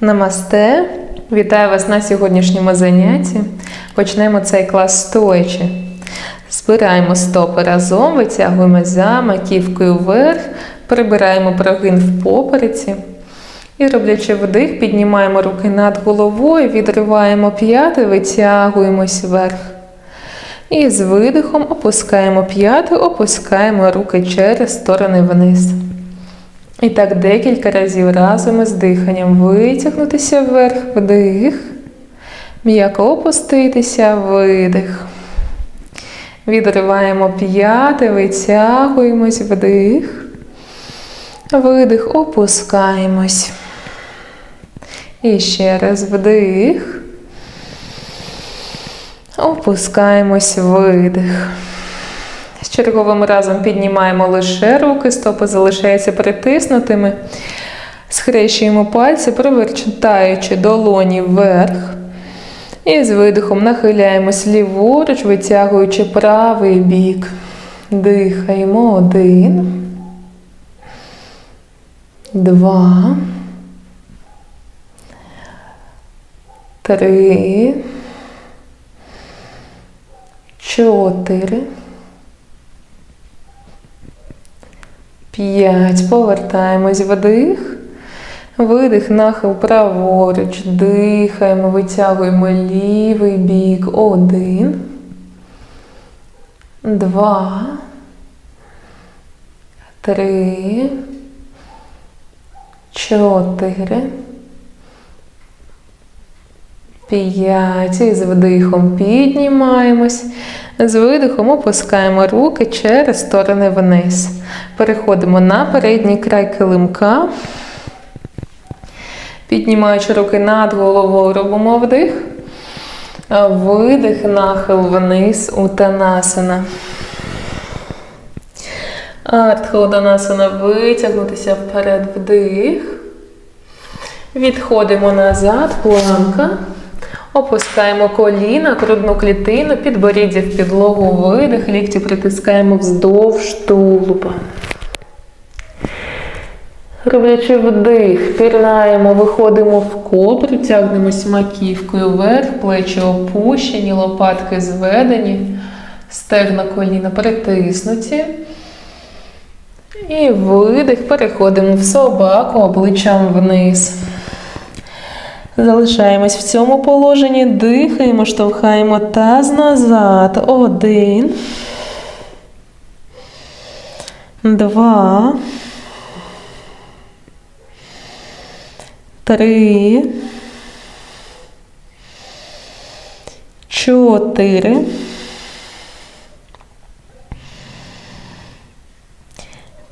Намасте! Вітаю вас на сьогоднішньому занятті. Почнемо цей клас стоячи. Збираємо стопи разом, витягуємо за маківкою вверх, прибираємо прогин в попереці. І роблячи вдих, піднімаємо руки над головою, відриваємо п'яти, витягуємось вверх. І з видихом опускаємо п'яти, опускаємо руки через сторони вниз. І так декілька разів разом із диханням витягнутися вверх, вдих, м'яко опуститися, видих. Відриваємо п'яти, витягуємось, вдих, видих, опускаємось. І ще раз вдих. Опускаємось, видих. З черговим разом піднімаємо лише руки, стопи залишаються притиснутими. Схрещуємо пальці, провертаючи долоні вверх. І з видихом нахиляємось ліворуч, витягуючи правий бік. Дихаємо один. Два. Три. Чотири. П'ять. Повертаємось вдих. Видих, нахил праворуч. Дихаємо, витягуємо лівий бік. Один. Два. Три. Чотири. П'ять. І з вдихом піднімаємось. З видихом опускаємо руки через сторони вниз. Переходимо на передній край килимка. Піднімаючи руки над головою, робимо вдих. Видих, нахил вниз, утанасана. Артходанасана, витягнутися вперед вдих. Відходимо назад, планка. Опускаємо коліна, грудну клітину, підборіддя в підлогу, видих, лікті притискаємо вздовж тулуба. Роблячи вдих, пірнаємо, виходимо в кобру, тягнемось маківкою вверх, плечі опущені, лопатки зведені, стегна коліна притиснуті. І видих, переходимо в собаку обличчям вниз. Залишаємось в цьому положенні, дихаємо, штовхаємо таз назад. Один. Два. Три. Чотири.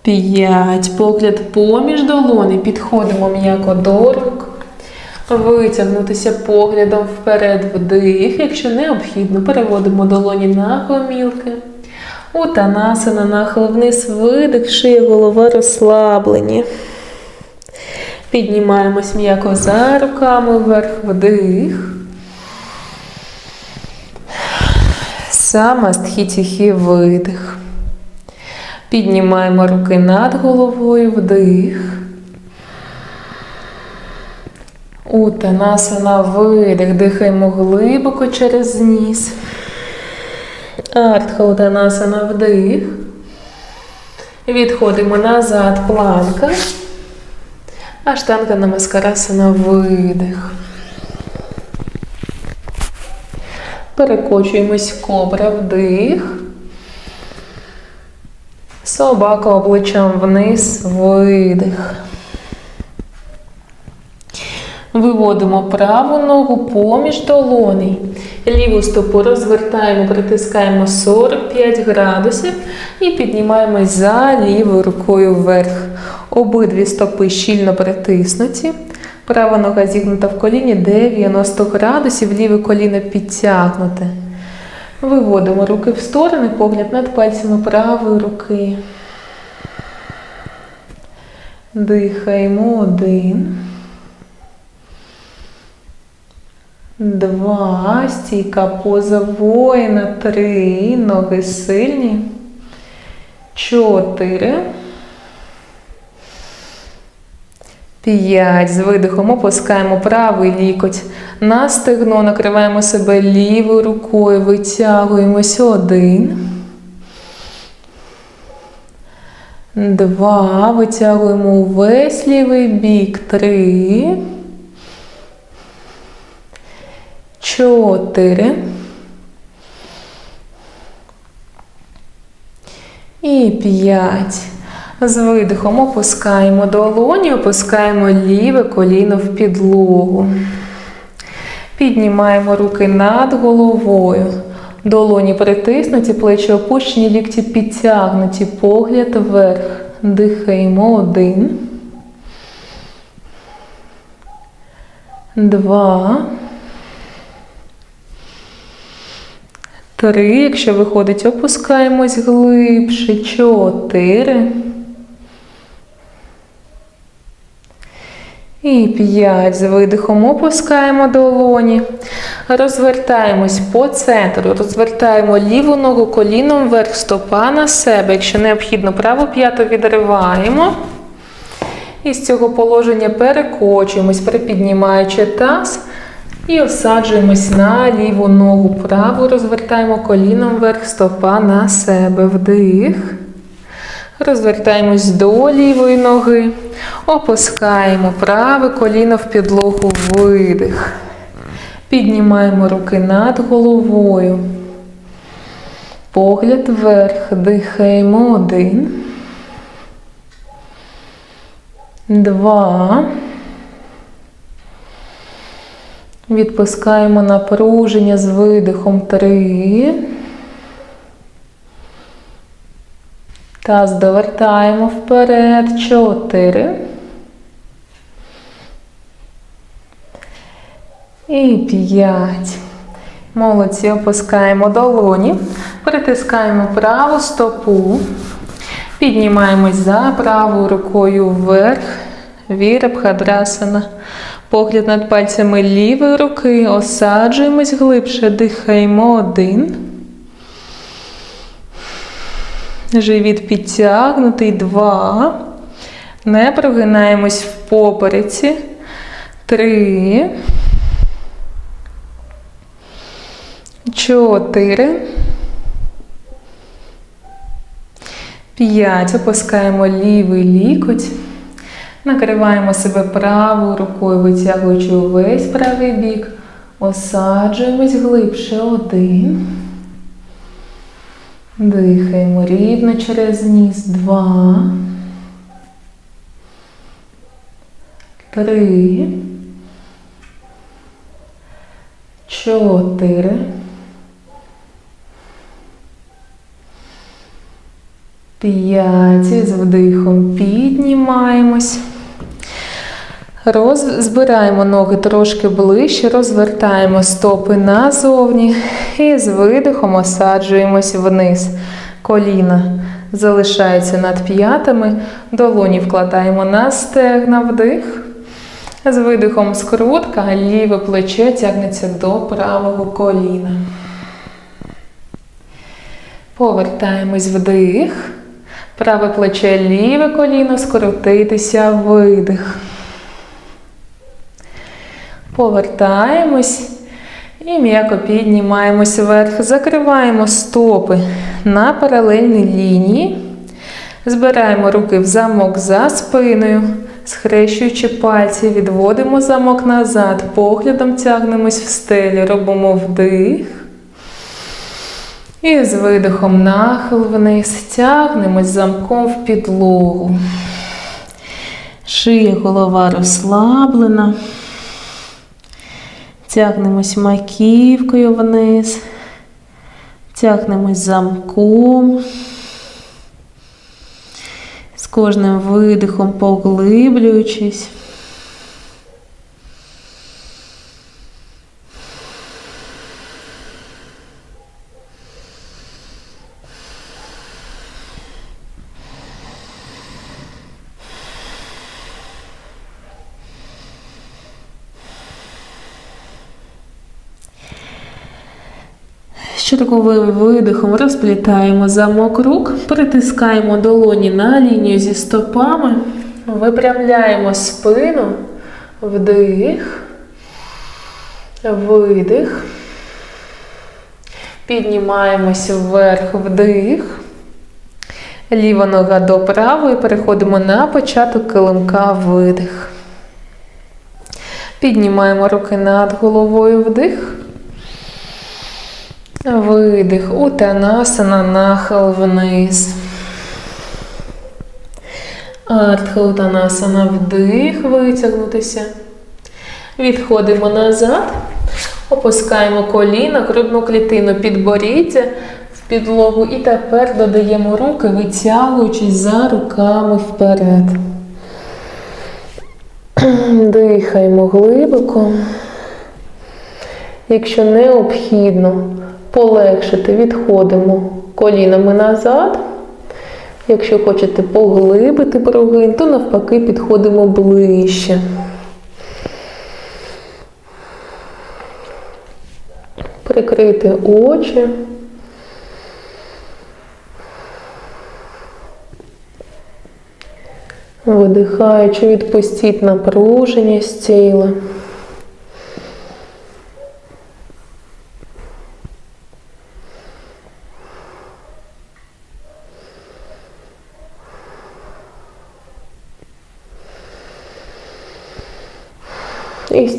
П'ять. Погляд поміж долони. Підходимо м'яко до рук. Витягнутися поглядом вперед вдих. Якщо необхідно, переводимо долоні на гомілки. Утанасана, нахил вниз, видих, шия, голова розслаблені. Піднімаємось м'яко за руками вверх вдих. Самастхітіхі видих. Піднімаємо руки над головою вдих. Утанасана видих. Дихаємо глибоко через ніс. Артха Утанасана вдих. Відходимо назад, планка. Аштанга намаскарасана видих. Перекочуємось кобра вдих. Собака обличчям вниз, видих. Виводимо праву ногу поміж долоней. Ліву стопу розвертаємо, притискаємо 45 градусів і піднімаємось за лівою рукою вверх. Обидві стопи щільно притиснуті. Права нога зігнута в коліні 90 градусів, ліве коліно підтягнуте. Виводимо руки в сторони, погляд над пальцями правої руки. Дихаємо один. Два. Стійка поза воїна. Три. Ноги сильні. Чотири. П'ять. З видихом опускаємо правий лікоть. На стегно накриваємо себе лівою рукою. Витягуємось. Один. Два. Витягуємо увесь лівий бік. Три. Чотири. І п'ять. З видихом опускаємо долоні, опускаємо ліве коліно в підлогу. Піднімаємо руки над головою. Долоні притиснуті, плечі опущені, лікті підтягнуті, погляд вверх. Дихаємо один. Два. Три. Якщо виходить, опускаємось глибше. Чотири. І п'ять. З видихом опускаємо долоні. Розвертаємось по центру. Розвертаємо ліву ногу коліном вверх, стопа на себе. Якщо необхідно, праву п'яту відриваємо. І з цього положення перекочуємось, припіднімаючи таз. І осаджуємось на ліву ногу. Праву розвертаємо коліном вверх, стопа на себе. Вдих. Розвертаємось до лівої ноги. Опускаємо праве коліно в підлогу. Видих. Піднімаємо руки над головою. Погляд вверх. Дихаємо. Один. Два. Відпускаємо напруження з видихом. Три. Таз довертаємо вперед. Чотири. І п'ять. Молодці. Опускаємо долоні. Притискаємо праву стопу. Піднімаємось за правою рукою вверх. Вірабхадрасана. Погляд над пальцями лівої руки. Осаджуємось глибше. Дихаємо один. Живіт підтягнутий. Два. Не прогинаємось в попереці. Три. Чотири. П'ять. Опускаємо лівий лікоть. Накриваємо себе правою рукою, витягуючи увесь правий бік. Осаджуємось глибше. Один. Дихаємо рівно через ніс. Два. Три. Чотири. П'ять. З вдихом піднімаємось. Роз... Збираємо ноги трошки ближче, розвертаємо стопи назовні і з видихом осаджуємось вниз. Коліна залишається над п'ятами, долоні вкладаємо на стегна вдих. З видихом скрутка, ліве плече тягнеться до правого коліна. Повертаємось вдих. Праве плече, ліве коліно, скоротитися, видих. Повертаємось і м'яко піднімаємось вверх. Закриваємо стопи на паралельній лінії. Збираємо руки в замок за спиною, схрещуючи пальці, відводимо замок назад, поглядом тягнемось в стелі, робимо вдих. І з видихом нахил вниз, тягнемось замком в підлогу. Шия голова розслаблена. Тягнемось маківкою вниз, тягнемось замком. З кожним видихом поглиблюючись. Черговим видихом розплітаємо замок рук, притискаємо долоні на лінію зі стопами, випрямляємо спину, вдих, видих. Піднімаємось вверх, вдих. Ліва нога до правої. Переходимо на початок килимка видих. Піднімаємо руки над головою вдих. Видих. Утанасана, нахил вниз. Артха Утанасана вдих, витягнутися. Відходимо назад. Опускаємо коліна, грудну клітину підборіддя в підлогу і тепер додаємо руки, витягуючись за руками вперед. Дихаємо глибоко. Якщо необхідно полегшити, відходимо колінами назад. Якщо хочете поглибити прогин, то навпаки підходимо ближче. Прикрити очі. Видихаючи, відпустіть напруження з тіла.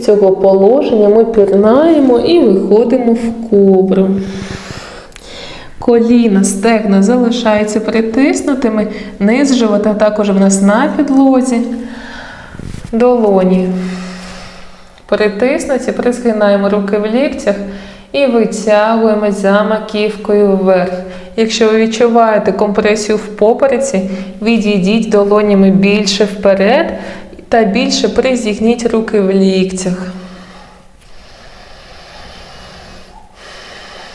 Цього положення ми пірнаємо і виходимо в кобру. Коліна, стегна залишаються притиснутими, низ живота також в нас на підлозі. Долоні притиснуті, призгинаємо руки в ліктях і витягуємо за маківкою вверх. Якщо ви відчуваєте компресію в попереці, відійдіть долонями більше вперед та більше призігніть руки в ліктях.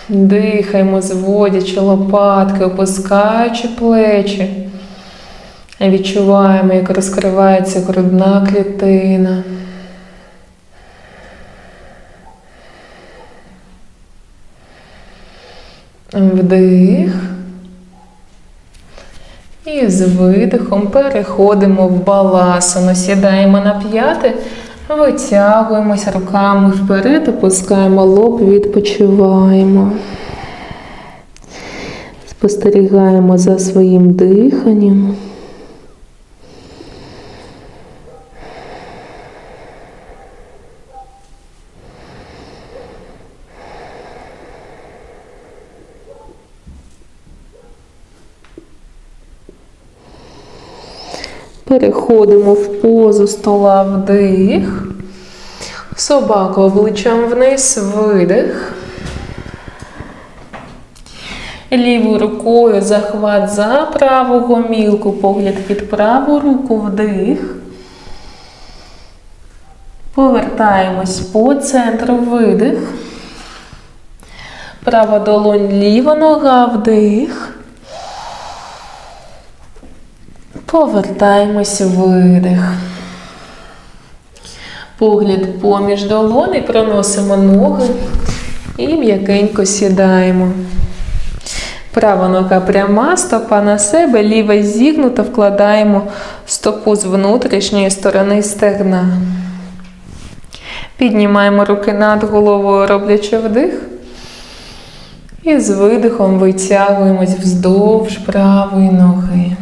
Дихаємо, зводячи лопатки, опускаючи плечі. Відчуваємо, як розкривається грудна клітина. Вдих. І з видихом переходимо в баласану. Сідаємо на п'яти, витягуємося руками вперед, опускаємо лоб, відпочиваємо. Спостерігаємо за своїм диханням. Переходимо в позу стола вдих. Собаку обличчям вниз, видих. Лівою рукою захват за праву гомілку, погляд під праву руку вдих. Повертаємось по центру видих. Права долонь, ліва нога вдих. Повертаємось видих. Погляд поміж долони, проносимо ноги і м'якенько сідаємо. Права нога пряма, стопа на себе, ліва зігнута, вкладаємо стопу з внутрішньої сторони стегна. Піднімаємо руки над головою, роблячи вдих. І з видихом витягуємось вздовж правої ноги.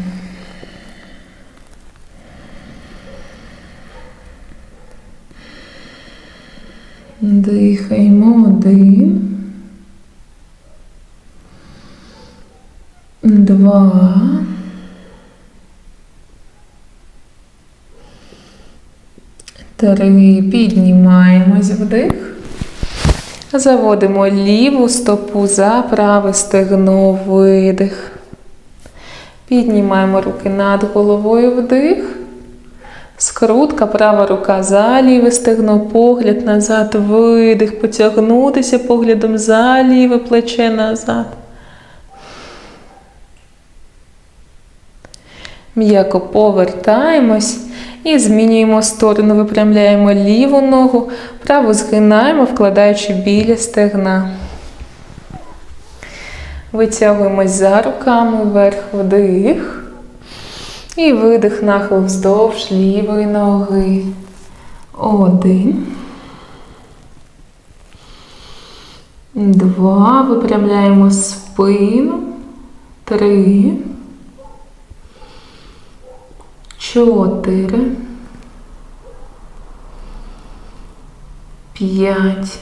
Дихаємо один. Два. Три. Піднімаємось вдих. Заводимо ліву стопу за праве стегно видих. Піднімаємо руки над головою вдих. Скрутка, права рука за ліве стегно, погляд назад, видих, потягнутися поглядом за ліве плече назад. М'яко повертаємось і змінюємо сторону, випрямляємо ліву ногу, праву згинаємо, вкладаючи біля стегна. Витягуємось за руками вверх вдих. І видих нахил вздовж лівої ноги. Один. Два. Випрямляємо спину. Три. Чотири. П'ять.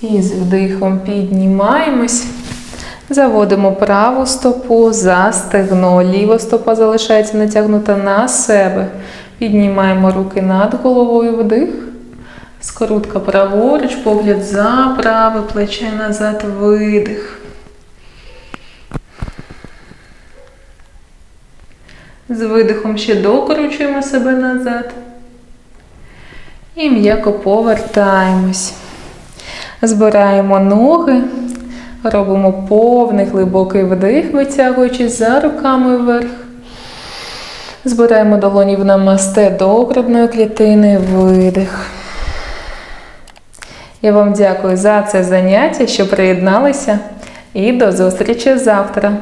І з вдихом піднімаємось. Заводимо праву стопу за стегно. Ліва стопа залишається натягнута на себе. Піднімаємо руки над головою вдих. Скорутка праворуч, погляд за праве плече назад, видих. З видихом ще докручуємо себе назад. І м'яко повертаємось. Збираємо ноги, робимо повний глибокий вдих, витягуючись за руками вверх. Збираємо долоні в намасте до грудної клітини, видих. Я вам дякую за це заняття, що приєдналися, і до зустрічі завтра.